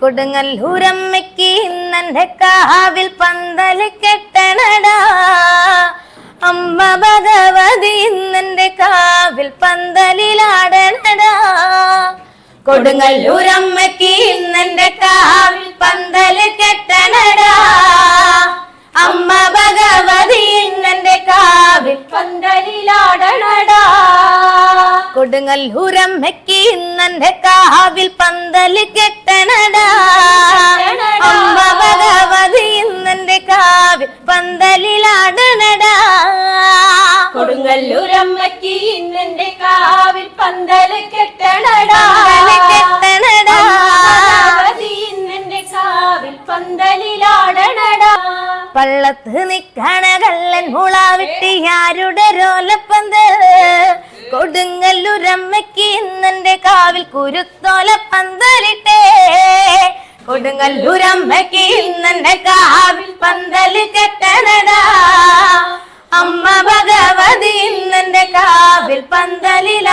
കൊടുങ്ങല്ലൂരമ്മയ്ക്ക് ഇന്നെന്റെ കാവിൽ പന്തൽ കെട്ടണടാ. അമ്മ ഭഗവതി ഇന്നെന്റെ കാവിൽ പന്തലിലാടണടാ. കൊടുങ്ങല്ലൂരമ്മയ്ക്ക് ഇന്നെന്റെ കാവിൽ പന്തൽ കെട്ടണടാ. അമ്മ ഭഗവതി ഇന്നെന്റെ കാവിൽ പന്തലിലാടണടാ കൊടുങ്ങല്ലൂരമ്മയ്ക്ക് ഇന്നെന്റെ കാവിൽ പന്തൽ കെട്ടണടാ. അമ്മ ഭഗവതി ഇന്നെന്റെ കാവിൽ പന്തലിലാടണടാ. കൊടുങ്ങല്ലൂരമ്മയ്ക്ക് ഇന്നെന്റെ കാവിൽ പന്തൽ കെട്ടണടാ. കെട്ടണടാ. ഇന്നെന്റെ കാവിൽ പന്തലിലാടണടാ. പള്ളത്ത് നിക്കണ കള്ളൻ മുള വിട്ടി ആരുടെ രോലപ്പന്ത്? കൊടുങ്ങല്ലൂരമ്മയ്ക്ക് ഇന്നെന്റെ കാവിൽ കുരുത്തോല പന്തലിട്ടേ. കൊടുങ്ങല്ലൂരമ്മയ്ക്ക് ഇന്നെന്റെ കാവിൽ പന്തൽ കെട്ടനടാ അമ്മ ഭഗവതി ഇന്നെന്റെ കാവിൽ പന്തലില.